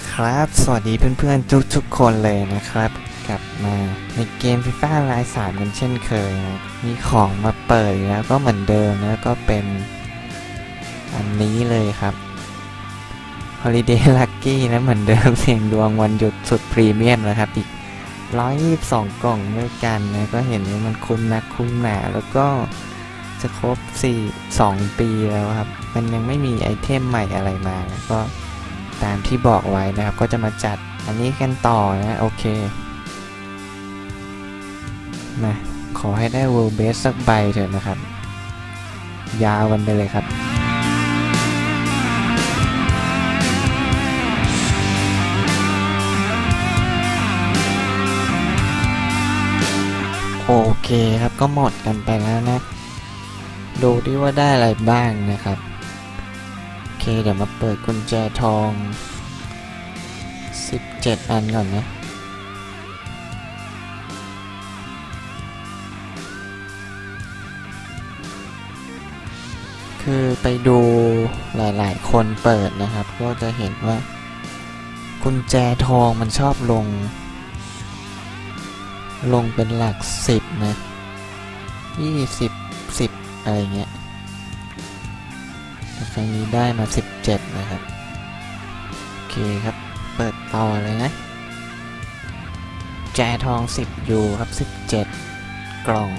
ละครับ สวัสดีเพื่อนๆ ทุกๆ คนเลยนะครับ กลับมาในเกมฟีฟ่าไลน์สามกันเช่นเคยนะมีของมาเปิดแล้วก็เหมือนเดิมแล้วก็เป็นอันนี้เลยครับ Holiday Lucky นะเหมือนเดิมเสียงดวงวันหยุดสุดพรีเมียมนะครับอีก122 กล่องด้วยกันนะก็เห็นว่ามันคุ้มนักคุ้มหนาแล้วก็จะครบ 4 2 ปีแล้วครับ มันยังไม่มีไอเทมใหม่อะไรมานะก็ ตามที่บอกไว้นะครับ ก็จะมาจัดอันนี้กันต่อนะโอเคมาขอให้ได้ World Base สักใบเถอะนะครับ ยาวกันไปเลยครับ โอเคครับก็หมดกันไปแล้วนะ ดูดิว่าได้อะไรบ้างนะครับ เค เดี๋ยวมาเปิดกุญแจทอง 17 อันก่อนนะคือไปดูหลาย ๆ คนเปิดนะครับ ก็จะเห็นว่า กุญแจทองมันชอบลง ลงเป็นหลักสิบนะยี่สิบสิบอะไรเงี้ย แต่ครั้งนี้ได้มา 17 นะครับ โอเคครับ เปิดต่อเลยนะ แจทอง 10อยู่ครับ 17 กล่อง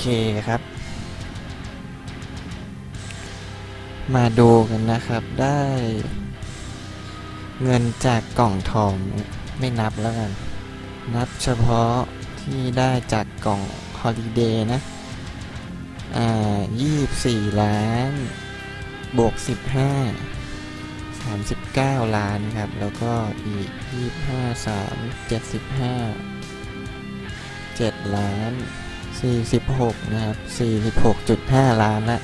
เคครับ มาดูกันนะครับได้ เงินจากกล่องทองไม่นับแล้วกัน นับเฉพาะที่ได้จากกล่องฮอลิเดย์นะ อ่ายี่สี่ล้าน บวกสิบห้าสามสิบเก้าล้านครับ แล้วก็อีกยี่ห้าสามเจ็ดสิบห้าเจ็ดล้าน 46 นะครับ 46.5 ล้านละ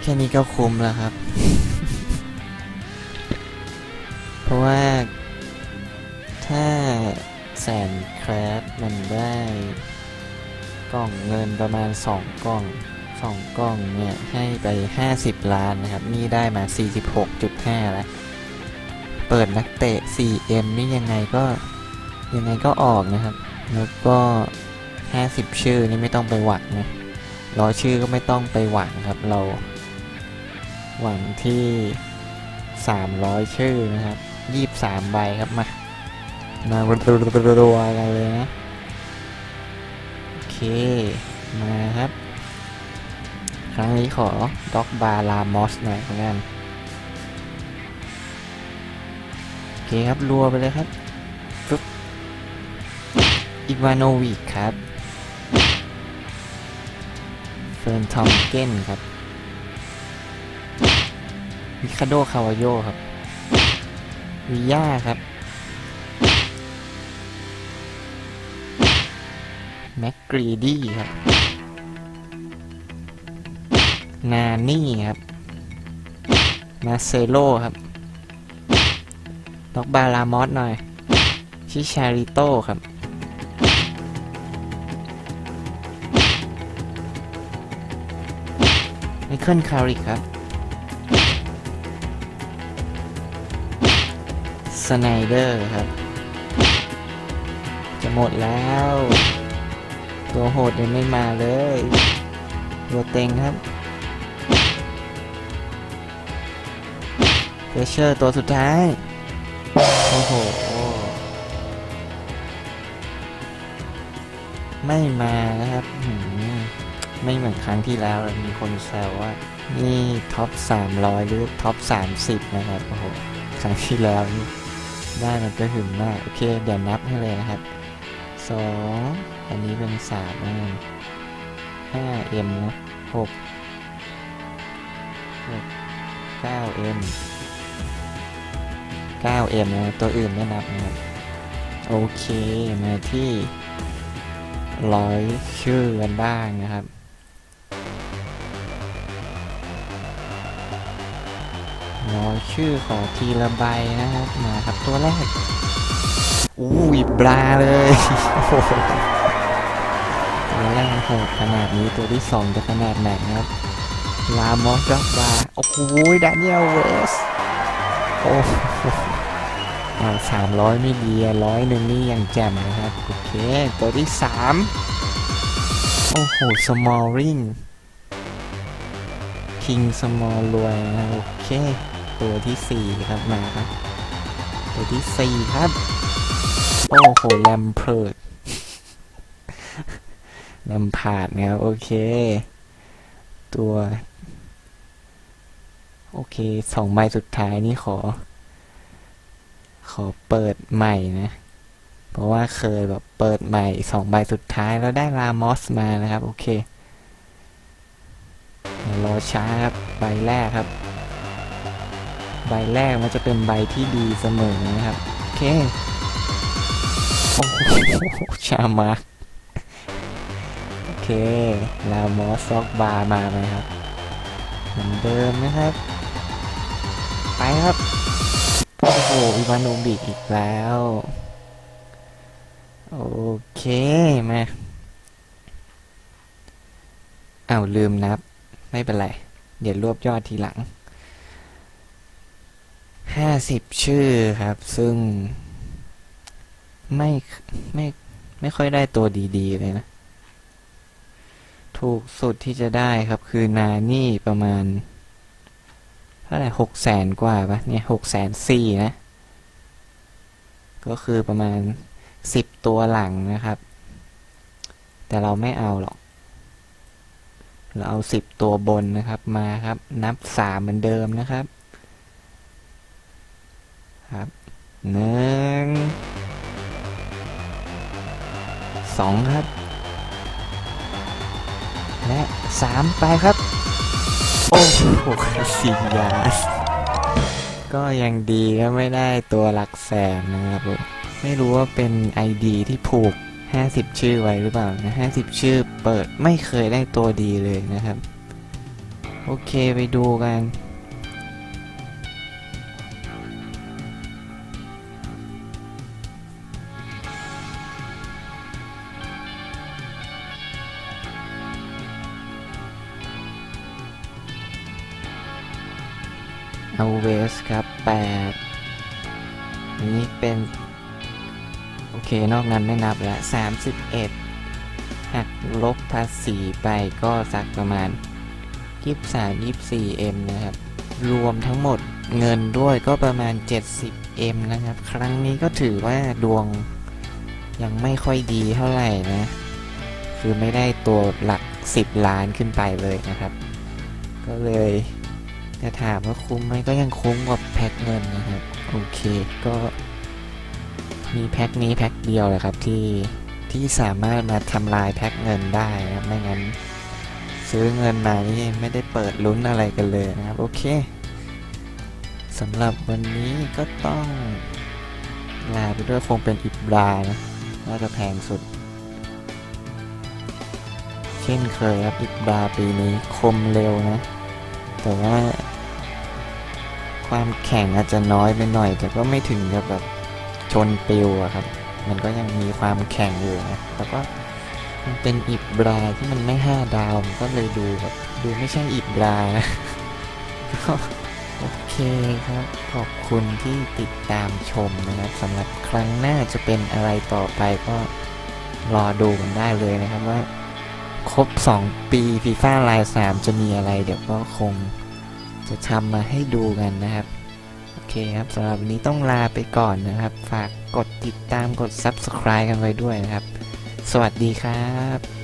แค่นี้ก็คุ้มแล้วครับ เพราะว่าถ้าแสนแครดมันได้กล่องเงินประมาณ 2 กล่อง 2 กล่องเนี่ย ให้ไป 50 ล้านนะครับ นี่ได้มา 46.5 แล้ว เปิดนักเตะ 4M นี่ยังไงก็ยังไงก็ออกนะครับ แล้วก็ 50 ชื่อนี่ไม่ต้องไปหวังนะร้อยชื่อก็ไม่ต้องไปหวังครับ เรา หวังที่ 300 ชื่อนะครับ 23 ใบครับมา มารัวๆกันเลยนะ โอเค มาครับ ครั้งนี้ขอด็อกบาลามอสหน่อยกันโอเคครับ รัวไปเลยครับ อีวานโนวิกครับ เฟิร์นทอมเกนครับมิคาโดคาวาโยครับ วิย่าครับ แม็กกรีดี้ครับ นานี่ครับ มาเซโลครับล็อกบาลามอสหน่อย ชิชาริโต้ครับ คิลคาริกครับสไนเดอร์ครับ จะหมดแล้ว ตัวโหดยังไม่มาเลย ตัวเต็งครับเฟเชอร์ตัวสุดท้าย โอ้โห ไม่มานะครับ ไม่เหมือนครั้งที่แล้วมีคนแซวว่า นี่ท็อป 300 หรือท็อป 30 นะครับ โอ้โห ครั้งที่แล้วนี่ได้มันก็หึงมาก โอเค เดี๋ยวนับให้เลยนะครับสองอันนี้เป็นสามนะห้าเอ็มนะหกหกเก้าเอ็มเก้าเอ็มนะตัวอื่นไม่นับนะครับ โอเค มาที่ร้อยชื่อกันบ้างนะครับ รอชื่อขอทีละใบนะครับมาครับตัวแรกอู้ยบลาเลยโอ้โหตัวแรกโหดขนาดนี้ตัวที่สองจะขนาดไหนครับลามอสด็อกบาโอ้โหดานิเอลเวสโอ้โหเอาสามร้อยไม่ดีร้อยหนึ่งนี่ยังแจ่มนะครับโอเคตัวที่สามโอ้โหสมอลริงคิงสมอลรวยนะโอเค ตัวที่สี่ครับมาครับ ตัวที่สี่ครับ โอ้โหแลมเพิร์ดแลมพาดนะครับ โอเค ตัว โอเคสองใบสุดท้ายนี่ขอ ขอเปิดใหม่นะ เพราะว่าเคยแบบเปิดใหม่สองใบสุดท้ายแล้วได้ลามอสมานะครับ โอเครอช้าครับ ใบแรกครับ ใบแรกมันจะเป็นใบที่ดีเสมอนะครับ โอเค โอ้โหชามาร์โอเค ลามอสซอกบาร์มาไหมครับ เหมือนเดิมนะครับ ไปครับ โอ้โหอีวานโนบิกอีกแล้ว โอเค มาอ้าวลืมนับ ไม่เป็นไร เดี๋ยวรวบยอดทีหลัง ห้าสิบชื่อครับ ซึ่ง ไม่ไม่ไม่ค่อยได้ตัวดีๆ เลยนะ ถูกสุดที่จะได้ครับคือนานี่ประมาณเท่าไหร่หกแสนกว่าปะเนี่ยหกแสนสี่นะ ก็คือประมาณสิบตัวหลังนะครับ แต่เราไม่เอาหรอก เราเอาสิบตัวบนนะครับมาครับ นับสามเหมือนเดิมนะครับ ครับหนึ่งสองครับ และสามไปครับ โอ้โหสี่ยาก็ยังดีก็ไม่ได้ตัวหลักแสนนะครับไม่รู้ว่าเป็น ID ที่ผูก 50 ชื่อไว้หรือเปล่านะ50 ชื่อเปิดไม่เคยได้ตัวดีเลยนะครับ โอเคไปดูกัน เอาเวสครับ8นนี้เป็น โอเค นอกนั้นไม่นับแล้ว31 หักลบภาษีไปก็สักประมาณ 23 24 M นะครับ รวมทั้งหมดเงินด้วยก็ประมาณ 70 M นะครับ ครั้งนี้ก็ถือว่าดวงยังไม่ค่อยดีเท่าไหร่นะ คือไม่ได้ตัวหลัก 10 ล้านขึ้นไปเลยนะครับ ก็เลย จะถามว่าคุ้มไหมก็ยังคุ้มกว่าแพ็คเงินนะครับ โอเคก็ มีแพ็คนี้แพ็คเดียวแหละครับที่ที่สามารถมาทำลายแพ็คเงินได้นะครับไม่งั้นซื้อเงินมานี่ไม่ได้เปิดลุ้นอะไรกันเลยนะครับ โอเคสำหรับวันนี้ก็ต้องลาไปด้วยคงเป็นอิบรานะน่าจะแพงสุด เช่นเคยครับอิบราปีนี้คมเร็วนะ แต่ว่า ความแข็งอาจจะน้อยไปหน่อย แต่ก็ไม่ถึงกับแบบชนปิวอะครับ มันก็ยังมีความแข็งอยู่นะแต่ก็มันเป็นอิบราที่มันไม่ห้าดาวมันก็เลยดูแบบดูไม่ใช่อิบรานะก็โอเคครับ ขอบคุณที่ติดตามชมนะครับสำหรับครั้งหน้าจะเป็นอะไรต่อไปก็รอดูกันได้เลยนะครับว่า ครบ 2 ปีฟีฟ่าไลน์3จะมีอะไร เดี๋ยวก็คง จะทำมาให้ดูกันนะครับ โอเคครับสำหรับวันนี้ต้องลาไปก่อนนะครับ ฝากกดติดตามกด Subscribe กันไว้ด้วยนะครับ สวัสดีครับ